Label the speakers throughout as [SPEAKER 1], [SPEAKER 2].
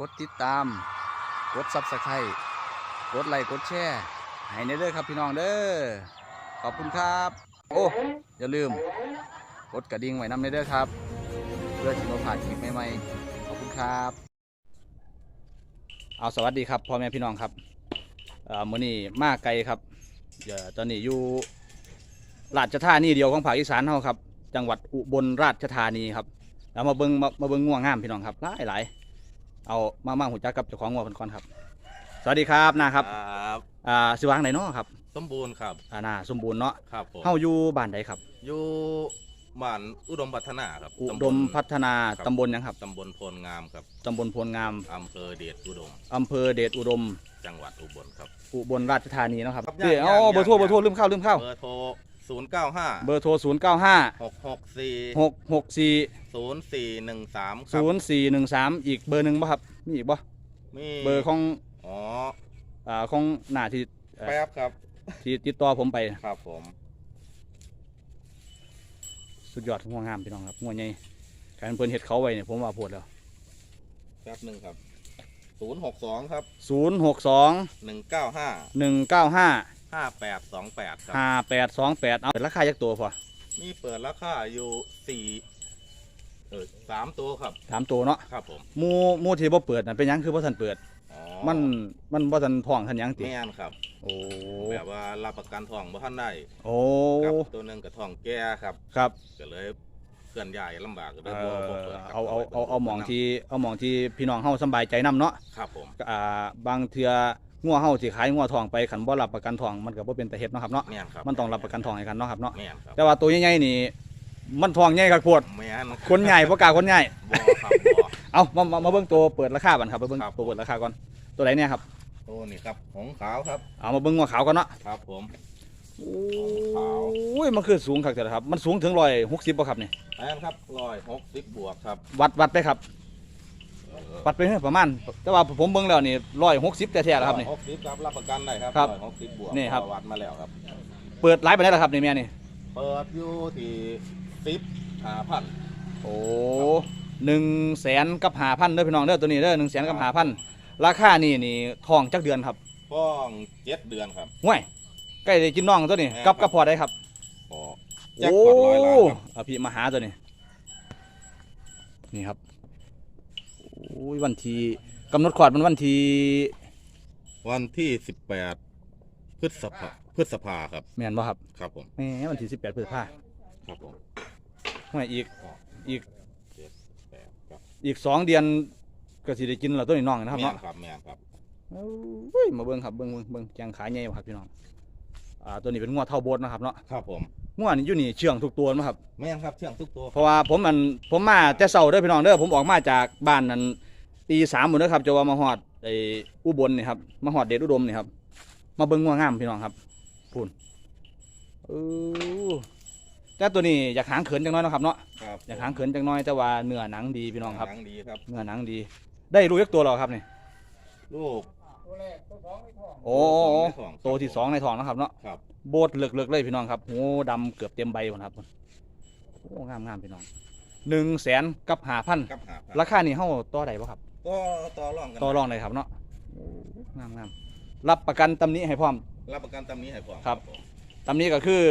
[SPEAKER 1] กดติดตาม กดซับสไครต์กดไลค์กดแชร์ให้ในเด้อครับพี่น้องเด้อขอบคุณครับ โอ้อย่าลืม กดกระดิ่งไว้นำในเด้อครับ เพื่อที่เราผ่านคลิปใหม่ๆขอบคุณครับ เอาสวัสดีครับพ่อแม่พี่น้องครับเอ่อมื้อนี้มาไกลครับเดี๋ยวตอนนี้อยู่ราชธานีเดียวของภาคอีสานเฮาครับ จังหวัดอุบลราชธานีครับแล้วมาเบิงมามาเบิงง่วงงามพี่น้องครับหลายหลาย เอามามาหูจักกับเจ้าของง่วงเพิ่นก่อนครับ สวัสดีครับนะครับ
[SPEAKER 2] ครับ
[SPEAKER 1] อ่าสิวางไหนเนาะครับ
[SPEAKER 2] สมบูรณ์ครับ
[SPEAKER 1] อ่านาสมบูรณ์เนาะ
[SPEAKER 2] ครับผม
[SPEAKER 1] เฮาอยู่บ้านใดครับ
[SPEAKER 2] อยู่บ้านอุดมพัฒนาครับ
[SPEAKER 1] อุ
[SPEAKER 2] ตำบล
[SPEAKER 1] ดมพัฒนา
[SPEAKER 2] ครับ
[SPEAKER 1] ตำบลหยังครับ
[SPEAKER 2] ตำบลโพลงามครับ
[SPEAKER 1] ตำบลโพลงาม
[SPEAKER 2] อำเภอเดชอุดม
[SPEAKER 1] อำเภอเดชอุดม
[SPEAKER 2] จังหวัดอุบลครับ
[SPEAKER 1] อุบลราชธานีเนาะครับ
[SPEAKER 2] ครับ
[SPEAKER 1] เดี๋ยว
[SPEAKER 2] ย่าง
[SPEAKER 1] เอา
[SPEAKER 2] ย่าง
[SPEAKER 1] เบอร์โทร
[SPEAKER 2] ย่าง
[SPEAKER 1] เบอร์โทรลืมเข้าลืมเข้า
[SPEAKER 2] เบอร์โทร 0 9 5
[SPEAKER 1] เบอร์โทร 0 9 5
[SPEAKER 2] 6 6 4
[SPEAKER 1] 6 6 4
[SPEAKER 2] 0 4 1 3ครับ
[SPEAKER 1] 0 4 1 3 อีกเบอร์หนึ่งป่ะครับ มีอีกป่ะ
[SPEAKER 2] มี
[SPEAKER 1] เบอร์ของ
[SPEAKER 2] อ๋อ
[SPEAKER 1] อ่าของหน้าที่เอ่อ
[SPEAKER 2] แป๊บครับ
[SPEAKER 1] ที่ติดต่อผมไป
[SPEAKER 2] ครับผม
[SPEAKER 1] สุดยอดงัวงามพี่น้องครับงัวใหญ่การเพิ่นเฮ็ดเขาไว้เนี่ยผมว่าโพดแล้ว
[SPEAKER 2] แป๊บหนึ่งครับ062ครับ
[SPEAKER 1] 0 6 2
[SPEAKER 2] 195
[SPEAKER 1] 1 9 5
[SPEAKER 2] 5828ครับ
[SPEAKER 1] 5 8 2 8เอาเป็นราคายักตัวพอ
[SPEAKER 2] มีเปิดราคาอยู่สี่เออสามตัวครับ
[SPEAKER 1] ถามตัวเนาะ
[SPEAKER 2] ครับผม
[SPEAKER 1] หมู่หมู่ที่บ่เปิดน่ะเป็นหยังคือบ่ทันเปิด
[SPEAKER 2] อ๋อ
[SPEAKER 1] มันมันบ่ทันท้องทันหยังติ
[SPEAKER 2] แม่นครับ
[SPEAKER 1] โอ้
[SPEAKER 2] แบบว่ารับประกันทองบ่ทันได้
[SPEAKER 1] โอ้
[SPEAKER 2] กับตัวหนึงกับทองแก่ครับ
[SPEAKER 1] ครับ
[SPEAKER 2] ก็เลยเคลื่อนย้ายลำบากก็เล
[SPEAKER 1] เอ่
[SPEAKER 2] ยบ่บ่
[SPEAKER 1] อ
[SPEAKER 2] เปิดครับ
[SPEAKER 1] เอาเอาเอาเอาหมองที่เอาหมองที่พี่น้องเฮาสำบายใจนํเนาะ
[SPEAKER 2] ครับผม
[SPEAKER 1] ก็อ่าบางเทื่อ งัวเฮาสิขายงัวทองไปขันบ่รับประกันทองมันก็บ่เป็นตาเฮ็ดเนาะครับเนาะ
[SPEAKER 2] แม่นครับ
[SPEAKER 1] มันต้องรับประกันทองให้กันเนาะครับเนาะ
[SPEAKER 2] แม่นครับ
[SPEAKER 1] แต่ว่าตัวใหญ่ๆนี่มันทองใหญ่คักโพด
[SPEAKER 2] แม่น
[SPEAKER 1] คนใหญ่บ่กล้าคนใหญ่
[SPEAKER 2] บ่ครับบ่
[SPEAKER 1] เอามามามาเบิ่งตัวเปิดราคาบันครับมาเบิ่ง
[SPEAKER 2] ครับ
[SPEAKER 1] ตัวเปิดราคาก่อนตัวไหนเนี่ยครับ
[SPEAKER 2] โอ้นี่ครับหงขาวครับ
[SPEAKER 1] เอามาเบิ่งงัวขาวก่อนเนาะ
[SPEAKER 2] ครับผม
[SPEAKER 1] โอ้ยมันคือสูงคักแต่ละครับ มันสูงถึง160บ่ครับนี่
[SPEAKER 2] แม่นครับร้อยหกสิบบวกครับ
[SPEAKER 1] วัดวัดไปครับ
[SPEAKER 2] เออ
[SPEAKER 1] วัดไปเฮ้ยประมาณ แต่ว่าผมเบิ่งแล้วนี่160แต่แท้ๆแล้วครับนี่
[SPEAKER 2] หกสิบครับรับประกันได้ครับ
[SPEAKER 1] ครับ
[SPEAKER 2] อยหกสิบบวก
[SPEAKER 1] นี่ครับ
[SPEAKER 2] วัดมาแล้วครับ
[SPEAKER 1] เปิดไลฟ์ไปได้แล้วครับนี่แม่นี่
[SPEAKER 2] เปิดอยู่ที่สิบห้าพัน
[SPEAKER 1] โอ้หนึ่งแสนกับหาพันเด้อพี่น้องเด้อตัวนี้เด้อหนึ่งแสนกับหาพันราคานี่นี่ทองจักเดือนครับ
[SPEAKER 2] ฟ้องเจ็ดเดือนครับ
[SPEAKER 1] ห่วยใกล้ได้กินน้องตัวนี้
[SPEAKER 2] แม่น
[SPEAKER 1] กับ
[SPEAKER 2] ครับ
[SPEAKER 1] กับพอได้ครับ
[SPEAKER 2] โอ้แจ็คพอตร้อยล้านครับ
[SPEAKER 1] อภิมาหาตัวนี้ นี่ครับโอ้ยวันที่กำหนดขอดมันวันที่
[SPEAKER 2] วันที่สิบแปดพฤษภาพฤษภาครับ
[SPEAKER 1] แม่นบ่ครับ
[SPEAKER 2] ครับผม
[SPEAKER 1] แหมวันที่สิบแปดพฤษภา
[SPEAKER 2] ครับผม
[SPEAKER 1] ห่วยอีกอีก
[SPEAKER 2] เจ็ดแปดครับ
[SPEAKER 1] อีกสองเดือนก็สิได้กินแล้วตัวนี้น้องนะครับ
[SPEAKER 2] แม่
[SPEAKER 1] เนาะ
[SPEAKER 2] นครับแม่นครับ
[SPEAKER 1] โอ้ยมาเบิ่งครับเบิ่งเบิ่งเบิ่งแกงขาใหญ่บ่ครับพี่น้องอ่าตัวนี้เป็นงัวเท่าโบสนะครับเนาะ
[SPEAKER 2] ครับผม
[SPEAKER 1] งัวนี่อยู่นี่เชื่องทุกตัวนะครับ
[SPEAKER 2] แม่นครับเชื่องทุกตัว
[SPEAKER 1] เพราะว่าผมมันผมมาแต่เช้าเด้อพี่น้องเด้อผมออกมาจากบ้านนั้น ตีสามหมดเด้อครับจะว่ามาฮอดไอ้อุบลนี่ครับมาฮอดเดชอุดมนี่ครับ มาเบิ่งงัวงามพี่น้องครับพูนเออแต่ตัวนี้อยากหางเขินจังน้อยเนาะครับเนาะ
[SPEAKER 2] ครับ
[SPEAKER 1] อยากหางเขินจังน้อยแต่ว่าเนื้อหนังดีพี่น้องครับ
[SPEAKER 2] หนังดีครับ
[SPEAKER 1] เนื้อหนังดี ได้รู้ยักตัวแล้วครับนี่
[SPEAKER 2] ลูก
[SPEAKER 1] โอ้โอ้โอ้
[SPEAKER 2] สองในท้อง
[SPEAKER 1] ตัวที่สองในท้องนะครับเนาะ
[SPEAKER 2] ครับ
[SPEAKER 1] โบดเลือกๆเลยพี่น้องครับหูดำเกือบเต็มใบหมดครับโอ้งามงามพี่น้องหนึ่งแสนกับหาพัน
[SPEAKER 2] กับหาพัน
[SPEAKER 1] ราคานี่เฮาต่อได้บ่ครับ
[SPEAKER 2] ก็ต่อรองกัน
[SPEAKER 1] ต่อรองได้ครับเนาะงามงามรับประกันตำหนี้ให้พร้อม
[SPEAKER 2] รับประกันตำนี้ให้พร้อม
[SPEAKER 1] ครับ
[SPEAKER 2] ผม
[SPEAKER 1] ตำหนี้ก็คือ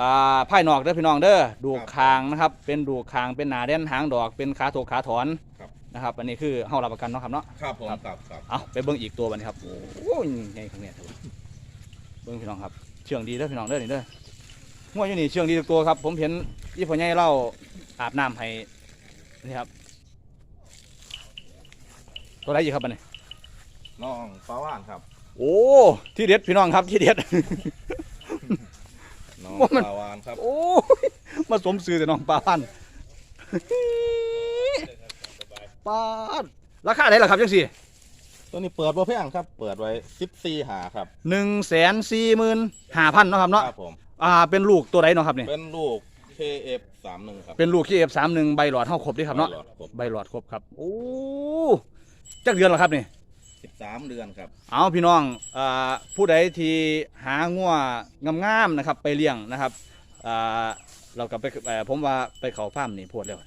[SPEAKER 1] อ่าภายนอกเด้อพี่น้องเด้อดูก
[SPEAKER 2] ครับ
[SPEAKER 1] คางนะครับ เป็นดูกคางเป็นหนาเด่นหางดอกเป็นขาโถกขาถอน
[SPEAKER 2] ครับ
[SPEAKER 1] นะครับ อันนี้คือเฮารับประกันเนาะครับเนาะ
[SPEAKER 2] ครับผม
[SPEAKER 1] ครับ
[SPEAKER 2] ครับครับ
[SPEAKER 1] เอาไปเบิ่งอีกตัวบัดนี้ครับ โอ้ยใหญ่ข้างเนี้ยครับเบิ่งพี่น้องครับ เชื่องดีเด้อพี่น้องเด้อนี่เด้องัวอยู่นี่เชื่องดีทุกตัวครับ ผมเห็นอีพ่อใหญ่เล่าอาบน้ำให้นี่ครับ ตัวไหนอีกครับบัดนี้
[SPEAKER 2] น้องฟ้าว่านครับ
[SPEAKER 1] โอ้ที่เด็ดพี่น้องครับที่เด็ด
[SPEAKER 2] น้อง
[SPEAKER 1] ว่ามัน
[SPEAKER 2] ฟ้าวานครับ
[SPEAKER 1] โอ้ยมาสมซื้อแต่น้องปลาพันธุ์ปลาดราคาไหนล่ะครับจังสี่
[SPEAKER 2] ตัวนี้เปิดบ่แพงครับ เปิดไว้สิบสี่หาครับ
[SPEAKER 1] หนึ่งแสนสี่หมื่นห้าพันเนาะครับเนาะ
[SPEAKER 2] ครับผม
[SPEAKER 1] อ่าเป็นลูกตัวไหนเนาะครับเนี่ย
[SPEAKER 2] เป็นลูก KF สามหนึ่งครับ
[SPEAKER 1] เป็นลูกที่เอฟสามหนึ่งใบหลอดเท่าครบเด้วยครับเนาะ
[SPEAKER 2] หลอดครบ
[SPEAKER 1] ใบหลอดครบครับ โอ้ จักเดือนแล้วครับนี่
[SPEAKER 2] สิบสามเดือนครับ
[SPEAKER 1] เอาพี่น้องอ่าผู้ใดที่หางัวงามๆนะครับ ไปเลี้ยงนะครับอ่าเราก็ไปเอ่อผมว่าไปเขาฟาร์มนี่พูดแล้ว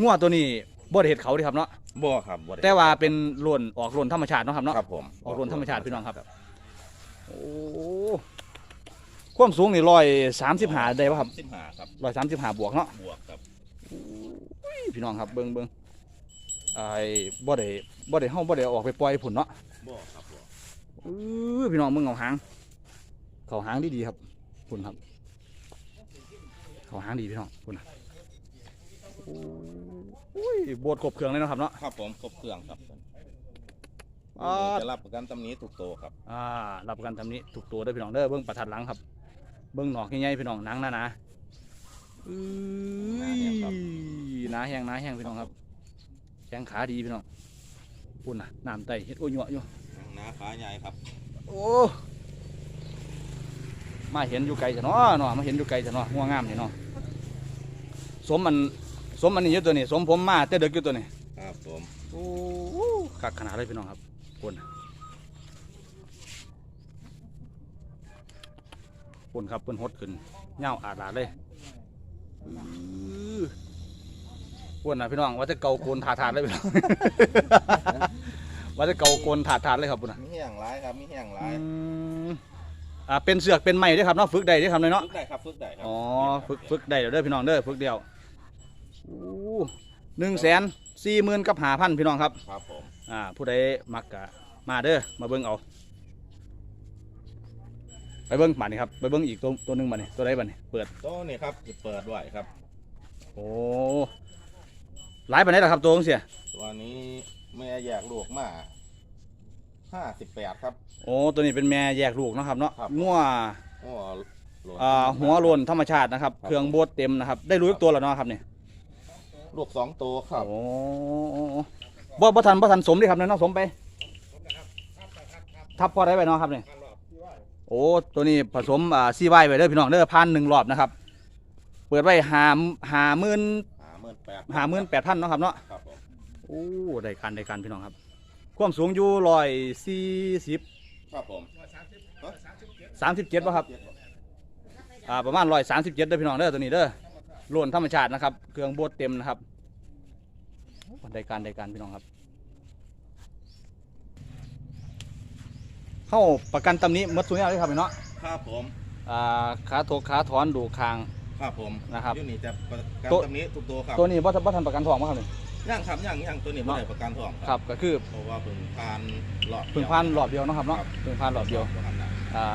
[SPEAKER 1] งัวตัวนี้บ่ได้เฮ็ดเขาเด้ครับเนาะ
[SPEAKER 2] บ่ครับบ่ได้
[SPEAKER 1] แต่ว่าเป็นโลนออกโลนธรรมชาติเนาะครับเนาะ
[SPEAKER 2] ครับผม
[SPEAKER 1] ออกโลนธรรมชาติพี่น้องครับ โอ้ความสูงนี่ร้อยสามสิบห้าได้ป่ะครับ
[SPEAKER 2] สิบห้าครับ
[SPEAKER 1] ร้อยสามสิบห้าบวกเนาะ
[SPEAKER 2] บวกครับ
[SPEAKER 1] อุ้ยพี่น้องครับเบิ้งเบิ้ง ไอ้บ่ได้บ่ได้เฮาบ่ได้เอาออกไปปล่อยผุ่นเนาะ
[SPEAKER 2] บ่ครับบ่
[SPEAKER 1] อื้อพี่น้องมึงเอาหางเขาหางดีดีๆครับผุ่นครับ เขาหางดีพี่น้องผุ่นน่ะโอ้ยโบดครบเครื่องเลยเนาะครับเนาะ
[SPEAKER 2] ครับผมครบเครื่องครับ
[SPEAKER 1] อ่า
[SPEAKER 2] จะรับประกันตำหนี้ถูกโตวครับ
[SPEAKER 1] อ่ารับประกันทำนี้ถูกตัวเด้อพี่น้องเด้อเบิ้งประทัดหลังครับ เบิ้งหนอกใหญ่ๆพี่น้องหนังหนาๆอื้อหนาแห้งหนาแห้งพี่น้องครับ แข้งขาดีพี่น้องปุ่นน่ะน้ำไตเฮ็ดโอ้ยยั่วอยู่
[SPEAKER 2] หน้าขาใหญ่ครับ
[SPEAKER 1] โอ้มาเห็นอยู่ไกลจะเนาะเนาะมาเห็นอยู่ไกลจะเนาะงัวงามนี่เนาะสมมันสมมันนี่อยู่ตัวนี้สมผมมาแต่เด็กอยู่ตัวนี้
[SPEAKER 2] ครับผม
[SPEAKER 1] โอ้คักขนาดเลยพี่น้องครับปุ่นน่ะปุ่นครับเพิ่นหดขึ้นเงาอาดลาดเลยอื้อ ปุ่นน่ะพี่น้องว่าจะเกาโกนถาถาดเลยพี่น้อง ว่าจะเกาโกนถาถาดเลยครับปุ่นน่ะ
[SPEAKER 2] มีแห้งร้ายครับมีแห้งร้า
[SPEAKER 1] อื
[SPEAKER 2] ย
[SPEAKER 1] มอ่าเป็นเสือกเป็นไม้ด้วยครับเนาะฝึกได้ด้วยครับเนาะ
[SPEAKER 2] ฝึกได้ครับฝึกได้ครั
[SPEAKER 1] อ๋อฝึกฝึกได้เดี๋ยวเด้อพี่น้องเด้อฝึกเดียวหนึ่งแสนสี่หมื่นกับหาพันพี่น้องครับ
[SPEAKER 2] ครับผม
[SPEAKER 1] อ่าผู้ใดมักกะมาเด้อมาเบิ้งเอา ไปเบิ้งบัดนี้ครับไปเบิ้งอีกตัวตัวหนึงบัดนี้ตัวใดบัดนี้เปิด
[SPEAKER 2] โต๊ะนี่ครับจะเปิดไว้ครับ
[SPEAKER 1] โอ้ หลายบัดนี้ล่ะครับตัวของเสีย
[SPEAKER 2] ตัวนี้แม่แยกลูกมาห้าสิบแปดครับ
[SPEAKER 1] โอ้ตัวนี้เป็นแม่แยกลูกเนาะครับเนาะ
[SPEAKER 2] ครับ
[SPEAKER 1] งัว
[SPEAKER 2] โอ้โหลด
[SPEAKER 1] อ่าหัวโลนธรรมชาตินะครับ
[SPEAKER 2] ครับ
[SPEAKER 1] เครื่องโบดเต็มนะครับได้รู้อีกตัวแล้วเนาะครับเนี่ย
[SPEAKER 2] ลูกสองตัวครับ
[SPEAKER 1] โอ้บ่บ่ทันบ่ทันสมดิครับเนี่ยเนาะสมไปทับพอได้ไปเนาะครับเนี่ยโอ้ตัวนี้ผสมอ่าซีไว้ไปเด้อพี่น้องเด้อพันหนึ่งรอบนะครับ เปิดไว้หาหาหมื่น
[SPEAKER 2] หาห มื่นแปด
[SPEAKER 1] หาหมื่นแปดพันเนาะครับเนาะ
[SPEAKER 2] ครับผม
[SPEAKER 1] โอ้ได้การได้การพี่น้องครับ ความสูงอยู่ร้อยสี่สิบ
[SPEAKER 2] ครับผม
[SPEAKER 1] สามสิบเจ็ดป่ะครับอ่าประมาณร้อยสามสิบเจ็ดเด้อพี่น้องเด้อตัวนี้เด้อโลนธรรมชาตินะครับ เครื่องโบดเต็มนะครับโอ้ได้การได้การพี่น้องครับ เข้าประกันตำหนี้มดสุญญาเลยครับพี่เนาะ
[SPEAKER 2] ครับผม
[SPEAKER 1] อ่าขาโถกขาถอนดูคาง
[SPEAKER 2] ครับผม
[SPEAKER 1] นะครับ
[SPEAKER 2] ยูนี่จะประกัน
[SPEAKER 1] ตัว
[SPEAKER 2] ตำหนี้ถูกตัวครับ
[SPEAKER 1] ตัวนี้ว่าว่าทันประกันทองมั้ครับเนี่ย
[SPEAKER 2] ย่างครับย่างย่างตัวนี้ไม่ได้ประกันทอง
[SPEAKER 1] ครับก็คือ
[SPEAKER 2] เพราะว่าเพิ่งผ่านหลอด
[SPEAKER 1] เพึ่งผ่านรอบเดียวเนาะครับเนาะ
[SPEAKER 2] ครับ
[SPEAKER 1] เพึ่งผ่านรอบเดียว
[SPEAKER 2] บ่ทันได้
[SPEAKER 1] อ่า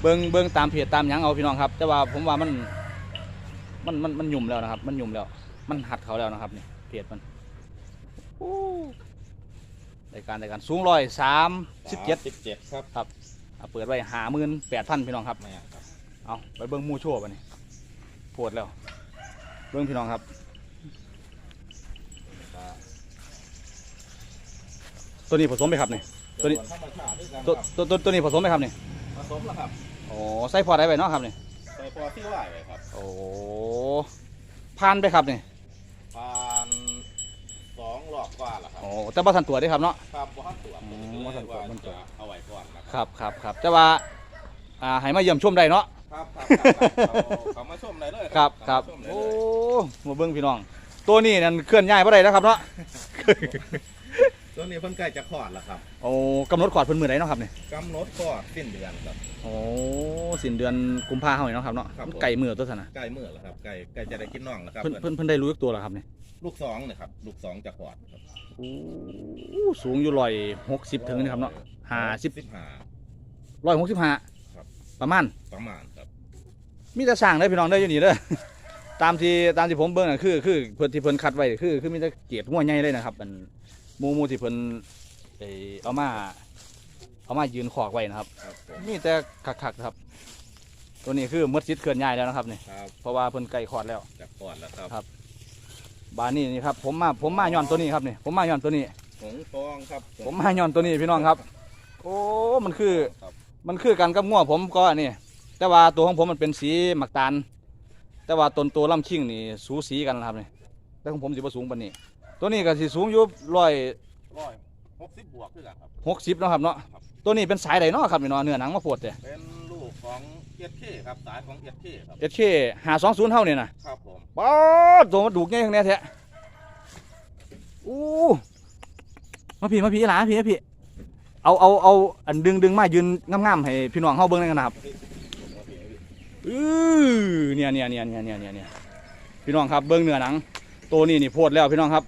[SPEAKER 1] เบิ้งเบิ้งตามเพจตามหยังเอาพี่น้องครับ แต่ว่าผมว่ามันมันมันมันหยุ่มแล้วนะครับ มันหยุ่มแล้ว มันหัดเขาแล้วนะครับนี่เพจมันโอ้ในการในการสูงร้อยสามสิบเจ็ด
[SPEAKER 2] สิบเจ็ดครับ
[SPEAKER 1] อ่าเปิดไว้หาหมื่นแปดพันพี่น้องครับ
[SPEAKER 2] แม่ครับ
[SPEAKER 1] เอาไปเบิ้งหมูโชว์ไปนี่ ปวดแล้วเบิ้งพี่น้องครับตัวนี้ผสมไหมครับนี่ตัวนี้
[SPEAKER 2] ส่ธรรมชาติด้วยกัน
[SPEAKER 1] ตัว
[SPEAKER 2] ครับ
[SPEAKER 1] ตัวตัวตัวนี้ผสมไหมครับนี่
[SPEAKER 2] ผสมแล้วครับ
[SPEAKER 1] โอ้ใส่พอได้ไปเนาะครับนี่
[SPEAKER 2] ใส่พอที่ไหวไว้ครับ
[SPEAKER 1] โอ้ผ่านไปครับนี่
[SPEAKER 2] ผ่านสองรอบกว่าแล้วครับ
[SPEAKER 1] โอ้แต่บ่ทันตัวได้ครับเนาะ
[SPEAKER 2] ครับบ่ทันตรวจ
[SPEAKER 1] อืม
[SPEAKER 2] ผม
[SPEAKER 1] บ่ทันตรวจ
[SPEAKER 2] ว่า
[SPEAKER 1] บ่ทันตรวจ
[SPEAKER 2] จะเอาไว้ก่อนนะ
[SPEAKER 1] ครับครับครับแต่ว่าอ่าให้มาเยี่ยมชมได้เนาะ
[SPEAKER 2] ครับครับครับครับเอาเขามาชมได้เลย
[SPEAKER 1] ครับครับ
[SPEAKER 2] เขามาชมได้
[SPEAKER 1] โอ้
[SPEAKER 2] เลย
[SPEAKER 1] มาเบิ้งพี่น้อง ตัวนี้นั่นเคลื่อนย้ายบ่ได้นะครับเนาะ
[SPEAKER 2] ตัวนี้เพิ่นใกล้จะคลอดแล้วครับ
[SPEAKER 1] โอ้กำหนดขอดเพิ่นมื้อใดเนาะครับนี่
[SPEAKER 2] กำหนดคลอดสิ้นเดือนครับ
[SPEAKER 1] โอ้สิ้นเดือนกุมภาพันธ์เฮานี่เนาะครับเนาะ
[SPEAKER 2] ครับ
[SPEAKER 1] มันไก่มื้อตัวซั่นน่ะ
[SPEAKER 2] ใกล้มื้อแล้วครับใกล้ใกล้จะได้กินน่องแล้วครับ
[SPEAKER 1] เพิ่นเพิ่นเพิ่นได้รู้อีกตัวแล้วครับนี่
[SPEAKER 2] ลูกสองเนี่ยครับลูกสองจะคลอดครับ
[SPEAKER 1] โอ้สูงอยู่160ถึงนะครับเนาะ50
[SPEAKER 2] สิบห้า
[SPEAKER 1] 165
[SPEAKER 2] ครับ
[SPEAKER 1] ประมาณ
[SPEAKER 2] ประมาณครับ
[SPEAKER 1] มีแต่สร้างได้อพี่น้องได้ออยู่นี่เด้อตามที่ตามที่ผมเบิ่งน่ะคือคือเพิ่นที่เพิ่นคัดไว้คือคือมีแต่เกียรติหัวใหญ่เลยนะครับมันหมูหมูที่เพิ่นเอ่อเอามาเอามายืนขอกไว้นะครับ
[SPEAKER 2] ครับผม
[SPEAKER 1] มีแต่คักๆครับ ตัวนี้คือหมดสิทธิ์เคลื่อนย้ายแล้วนะครับนี่
[SPEAKER 2] ครับ
[SPEAKER 1] เพราะว่าเพิ่นไก่คลอดแล้ว
[SPEAKER 2] จะคลอดแล้วครับ
[SPEAKER 1] ครับ บานนี้นี่ครับผมมาผมมาย้อนตัวนี้ครับนี่ผมมาย้อนตัวนี้
[SPEAKER 2] หงทองครับ
[SPEAKER 1] ผมมาย้อนตัวนี้พี่น้องครับ โอ้มันคือ
[SPEAKER 2] ครับ
[SPEAKER 1] มันคือกันกับงัวผมก็นี่ แต่ว่าตัวของผมมันเป็นสีหมักตาล แต่ว่าต้นตัวลำชิงนี่สูสีกันนะครับนี่แต่ของผมสิบ่สูงปานนี้ ตัวนี้ก็สิสูงอยู่ร้อย
[SPEAKER 2] ร้อยหกสิบบวกคือกันครับ
[SPEAKER 1] หกสิบนาะครับเนาะ
[SPEAKER 2] ครับ
[SPEAKER 1] ตัวนี้เป็นสายใดเนาะครับนี่เนาะเนื้อหนังมาโพดเด้
[SPEAKER 2] เป็นลูกของเอสเคครับสายของเอสเคครับ
[SPEAKER 1] เอชเคหาสองศูนย์เท่านี่นะครับ
[SPEAKER 2] ผม
[SPEAKER 1] ป๊าดตัวมันดูกง่ายทั้งนี้แท้อู้มาพี่มาพี่หลาพี่พี่เอาเอาเอาอันดึงดึงมายืนงามๆให้พี่น้องเฮาเบิ่งได้กันนะครับ อือเนี่ยเนี่ยเนี่ยเนี่ยเนี่ยเนี่ยเนี่ยพี่น้องครับเบิ่งเนื้อหนัง ตัวนี้นี่โพดแล้วพี่น้องครับ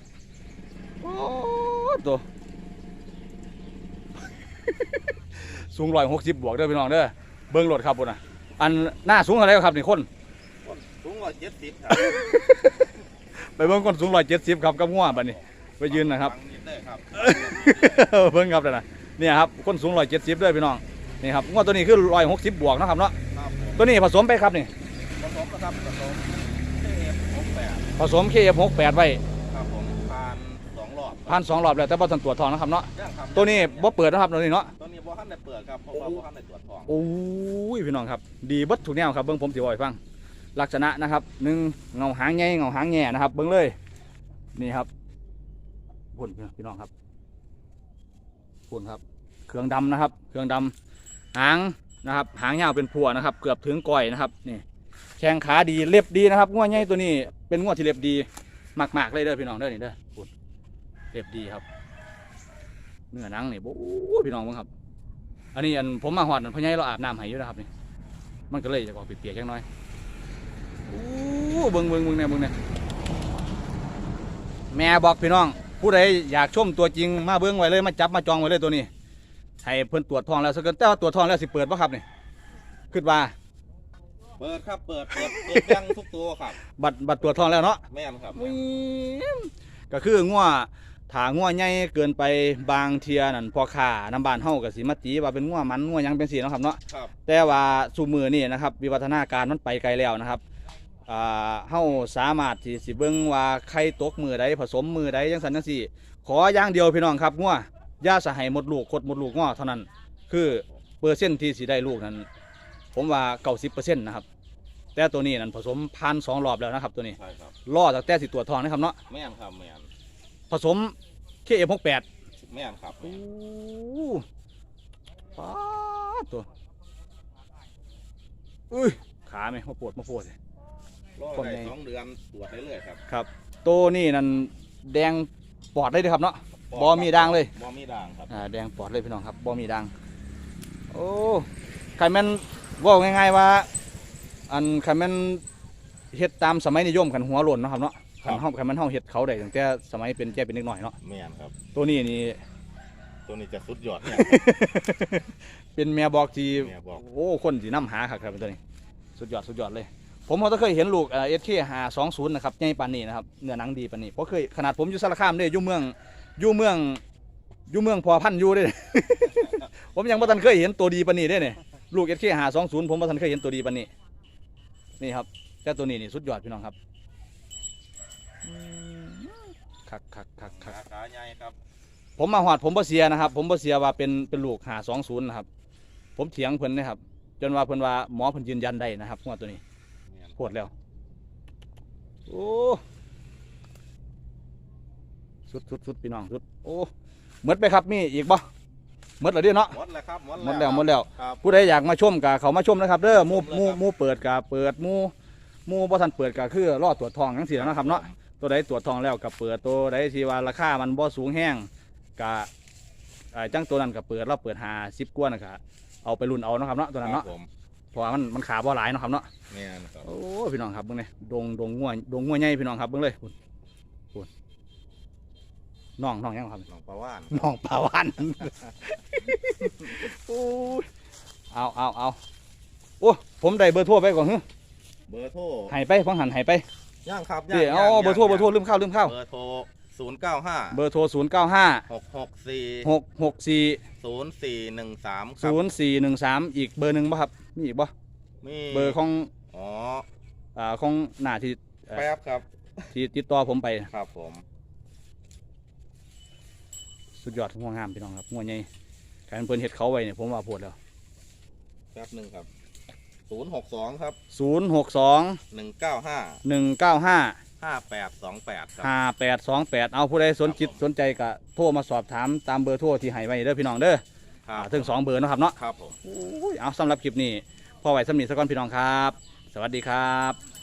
[SPEAKER 1] โอ้ตัวสูงร้อยหกสิบบวกเด้อพี่น้องเด้อเบิ่งรถครับพุ่นน่ะอันหน้าสูงเท่าไหร่ครับนี่คน
[SPEAKER 2] สูงร้อยเจ็ดสิบครับ
[SPEAKER 1] ไปเบิ่งคนสูงร้อยเจ็ดสิบครับกับงัวบัดนี้ไปยืนนะครับ
[SPEAKER 2] ฟังนิดได้ครับ
[SPEAKER 1] เบิ่งครับนั่นนะเนี่ยครับคนสูงร้อยเจ็ดสิบด้วยพี่น้องนี่ครับงวดตัวนี้คือร้อยหกสิบบวกเนาะครับเนาะ
[SPEAKER 2] ครับผม
[SPEAKER 1] ตัวนี้ผสมไปครับนี่
[SPEAKER 2] ผสมนะครับผสมเอฟหกแปด
[SPEAKER 1] ผสมเคฟหกแปดไว้
[SPEAKER 2] ครับผมผ่านสองรอบ
[SPEAKER 1] พันสองรอบแล้วแต่บ่ทันตรวจทองนะครับเนาะ
[SPEAKER 2] ย่างครับ
[SPEAKER 1] ตัวนี้บ่เปิดนะครับตัวนี้เนาะ
[SPEAKER 2] ตัวนี้บ่ทันได้เปิดครับเพราะว่าบ่ทันได้ตรวจทอง
[SPEAKER 1] โอ้ยพี่น้องครับ ดีเบัดทุกแนวครับเบิ่งผมสิบ่ให้ฟัง ลักษณะนะครับหนึ่งเงาหางใหญ่เงาหางแง่นะครับ เบิ่งเลย นี่ครับพุ่นพี่น้องครับพุ่นครับ เครื่องดำนะครับ เครื่องดำหาง นะครับหางยาวเป็นพัวนะครับ เกือบถึงก้อยนะครับนี่แข้งขาดีเล็บดีนะครับงวดใหญ่ตัวนี้เป็นงวดที่เล็บดีมากๆเลยเด้อพี่น้องเด้อนี่เด้อพุ่นเล็บดีครับเนื้อหนังนี่โอ้พี่น้องเบิ่งครับ อันนี้อันผมมาหอดอันพ่อใหญ่เราอาบน้ำให้อยู่นะครับนี่มันก็เลยจะออกเปียกๆจังน้อยโอ้เบิ่งเบิ่งเบิ่งเนี่ยเบิ่งเนี่ยแม่บอกพี่น้อง ผู้ใดอยากชมตัวจริงมาเบิ่งไว้เลยมาจับมาจองไว้เลยตัวนี้ ให้เพิ่นตรวจทองแล้วสักเกินแต่ว่าตรวจทองแล้วสิเปิดป่ะครับนี่คิดว่า
[SPEAKER 2] เปิดครับเปิดเปิดเปิดยังทุกตัวครับ
[SPEAKER 1] บัตรบัตรตรวจทองแล้วเนาะ
[SPEAKER 2] แม่นครับ
[SPEAKER 1] วิมก็คืองัวถางัวใหญ่เกินไปบางเทียนั่นพอขาน้ำบานเฮากับสีมาตีว่าเป็นงัวมันงัวหยังเป็นสีเนาะครับเนาะ
[SPEAKER 2] ครับ
[SPEAKER 1] แต่ว่าสู่มือนี่นะครับวิวัฒนาการมันไปไกลแล้วนะครับอ่าเฮาสามารถที่สิเบิ่งว่าไข่ตกมือใดผสมมือใดจังสันจังสี่ ขออย่างเดียวพี่น้องครับงัว อย่าสะให้หมดลูกคดหมดลูกงัวเท่านั้น คือเปอร์เซ็นต์ที่สิได้ลูกนั้น ผมว่าเก้าสิบเปอร์เซ็นต์นะครับ แต่ตัวนี้นั้นผสมพันสองรอบแล้วนะครับ ตัวนี้
[SPEAKER 2] ใช่ครับ
[SPEAKER 1] ล่อจากแต่สิตัวทองนะครับเนาะ
[SPEAKER 2] แม่นครับแม่น
[SPEAKER 1] ผสมเคเอฟหกแปด
[SPEAKER 2] แม่นครับ
[SPEAKER 1] โอ้ป้าดตัวอุ้ยขาไหมมาปวดมาปวดเลย
[SPEAKER 2] รอ
[SPEAKER 1] คน
[SPEAKER 2] ได้
[SPEAKER 1] ใน
[SPEAKER 2] สองเดือนตรวจได้เลยครับ
[SPEAKER 1] ครับ ตัวนี่นั่นแดงปอดเลยเด้อครับเนาะ บ่มีด่างเลย
[SPEAKER 2] บ่มีด่างครับ
[SPEAKER 1] อ่าแดงปอดเลยพี่น้องครับบ่มีดังโอ้ใครแม่นเว่าง่ายๆว่า อันใครแม่นเฮ็ดตามสมัยนิยมกันหัวหล่นเนาะครับเนาะคันเฮาคันมันเฮาเฮ็ดเขาได้ตั้งแต่สมัยเป็นแก่เป็นเด็กน้อยเนาะ
[SPEAKER 2] แม่นครับ
[SPEAKER 1] ตัวนี้นี่
[SPEAKER 2] ตัวนี้จะสุดยอดเนี่ย
[SPEAKER 1] เป็นแม่บอกที่
[SPEAKER 2] แม่บอก
[SPEAKER 1] โอ้คนสินำหาครับครับตัวนี้ สุดยอดสุดยอดเลย ผมก็เคยเห็นลูกเอสเคหาสองศูนย์นะครับใหญ่ปานนี้นะครับเนื้อหนังดีปานนี้เพราะเคยขนาดผมอยู่สารคามเด้อยู่เมือง อยู่เมืองอยู่เมืองพอพันธุ์อยู่เด้ ผมยังบ่ทันเคยเห็นตัวดีปานนี้เด้เนี่ยลูกเอสเคหาสองศูนย์ผมบ่ทันเคยเห็นตัวดีปานนี้นี่ครับแต่ตัวนี้นี่สุดยอดพี่น้องครับอืมคักคักคักคั
[SPEAKER 2] ขากขาใหญ่ครับ
[SPEAKER 1] ผมมาหอดผมบ่เสียนะครับ ผมบ่เสียว่าเป็นเป็นลูกหาสองศูนย์นะครับ ผมเถียงเพิ่นนะครับ จนว่าเพิ่นว่าหมอเพิ่นยืนยันได้นะครับงวดตัวนี้
[SPEAKER 2] แม่น
[SPEAKER 1] โคตรแล้วโอ้ สุดสุดสุดพี่น้องสุดโอ้หมดไปครับมีอีกบ่หมดแล้วเด้เนาะ
[SPEAKER 2] หมดแล้วครับหมด
[SPEAKER 1] หมดแล้วหมดแล้ว
[SPEAKER 2] ครับ
[SPEAKER 1] ผู้ใดอยากมาชมกะเขามาชมนะครับเด้อหมู่
[SPEAKER 2] ชมเลย
[SPEAKER 1] หมู่
[SPEAKER 2] ครับ
[SPEAKER 1] หมู่เปิดกะเปิดหมู่หมู่บ่ทันเปิดกะคือรอตรวจทองจังซี่แหล้วนะครับเนาะตัวใดตรวจทองแล้วก็เปิดตัวใดที่ว่าราคามันบ่สูงแห้งก็เอ่อจังตัวนั้นก็เปิดเราเปิดหาสิบกว่านะครเอาไปรุ่นเอาเนาะครับเนาะตัวนั้น
[SPEAKER 2] ครั
[SPEAKER 1] เนาะ
[SPEAKER 2] บผม
[SPEAKER 1] เพราะว่ามันมันขาบ่หลายเนาะครับเนาะ
[SPEAKER 2] แม่นครับ
[SPEAKER 1] โอ้พี่น้องครับเบิ่งนี่ดงดงงัวดงงัวใหญ่พี่น้องครับเบิ่งเลยพุ่นพุ่น น้องน้องยังครับ
[SPEAKER 2] น้องปลาว่าน
[SPEAKER 1] น้องปลาวานโอ้ยเอาเอาเอาโอ้ ผมได้เบอร์โทรไปก่อนฮึ
[SPEAKER 2] เบอร์โทร
[SPEAKER 1] ให้ไปฟังหันให้ไป
[SPEAKER 2] ย่างครับ
[SPEAKER 1] เดี๋ยวเอาเบอร์โทรเบอร์โทรลืมเข้าลืมเข้า
[SPEAKER 2] เบอร์โทรศูนย์เก้าห้า
[SPEAKER 1] เบอร์โทรศูนย์เก้าห้า
[SPEAKER 2] หกหกสี่
[SPEAKER 1] หกหกสี่
[SPEAKER 2] ศูนย์สี่หนึ่งสามครับ
[SPEAKER 1] ศูนย์สี่หนึ่งสามอีกเบอร์หนึ่งป่ะครับ มีอีกป่ะ
[SPEAKER 2] มี
[SPEAKER 1] เบอร์ของ
[SPEAKER 2] อ๋อ
[SPEAKER 1] อ่าของหน้าที่เอ่อ
[SPEAKER 2] แป๊บครับ
[SPEAKER 1] ที่ติดต่อผมไป
[SPEAKER 2] ครับผม
[SPEAKER 1] สุดยอดงัวงามพี่น้องครับงัวใหญ่การเพิ่นเฮ็ดเขาไว้เนี่ยผมว่าปวดแล้ว
[SPEAKER 2] แป๊บหนึ่งครับศูนย์หกสองครับ
[SPEAKER 1] ศูนย์หกสอง
[SPEAKER 2] หนึ่งเก้าห้า
[SPEAKER 1] หนึ่งเก้าห้า
[SPEAKER 2] ห้าแปดสองแปดครับ
[SPEAKER 1] ห้าแปดสองแปดเอาผู้ใดสนจิต
[SPEAKER 2] ครับผม
[SPEAKER 1] สนใจก็โทรมาสอบถามตามเบอร์โทรที่ให้ไว้เด้อพี่น้องเด้อ
[SPEAKER 2] ครั
[SPEAKER 1] อ่า
[SPEAKER 2] บ
[SPEAKER 1] ถึงสองเบอร์เนาะครับเนาะ
[SPEAKER 2] ครับผม
[SPEAKER 1] โอ้ยเอาสำหรับคลิปนี้พอไหวสำนีสักก่อนพี่น้องครับ สวัสดีครับ